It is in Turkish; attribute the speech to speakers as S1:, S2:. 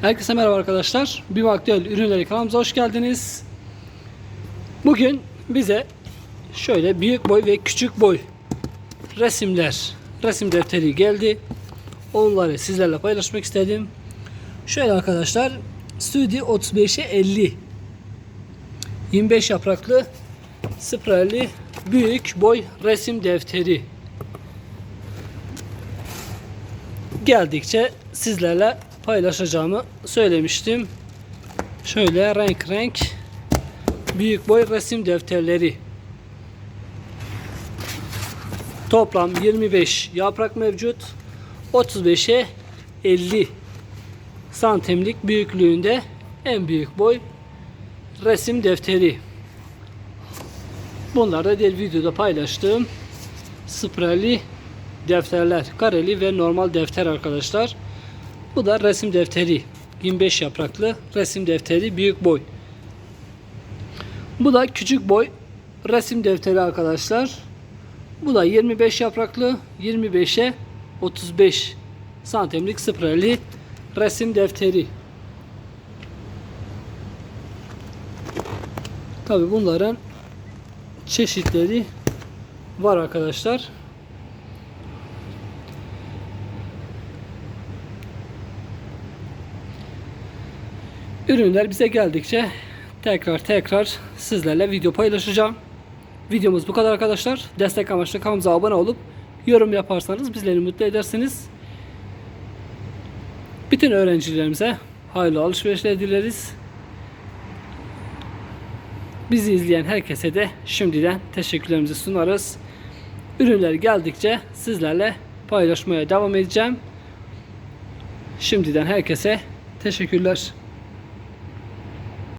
S1: Herkese merhaba arkadaşlar. Bir Aktüel Ürünleri kanalımıza hoş geldiniz. Bugün bize şöyle büyük boy ve küçük boy resimler, resim defteri geldi. Onları sizlerle paylaşmak istedim. Şöyle arkadaşlar, Studi 35'e 50 25 yapraklı spraylı büyük boy resim defteri geldikçe sizlerle paylaşacağımı söylemiştim. Şöyle renk renk büyük boy resim defterleri. Toplam 25 yaprak mevcut. 35'e 50 santimlik büyüklüğünde en büyük boy resim defteri. Bunlar da diğer videoda paylaştığım spraylı defterler. Kareli ve normal defter arkadaşlar. Bu da resim defteri. 25 yapraklı resim defteri büyük boy. Bu da küçük boy resim defteri arkadaşlar. Bu da 25 yapraklı 25'e 35 santimlik spraylı resim defteri. Tabi bunların çeşitleri var arkadaşlar. Ürünler bize geldikçe tekrar tekrar sizlerle video paylaşacağım. Videomuz bu kadar arkadaşlar. Destek amaçlı kanalımıza abone olup yorum yaparsanız bizleri mutlu edersiniz. Bütün öğrencilerimize hayırlı alışverişler dileriz. Bizi izleyen herkese de şimdiden teşekkürlerimizi sunarız. Ürünler geldikçe sizlerle paylaşmaya devam edeceğim. Şimdiden herkese teşekkürler.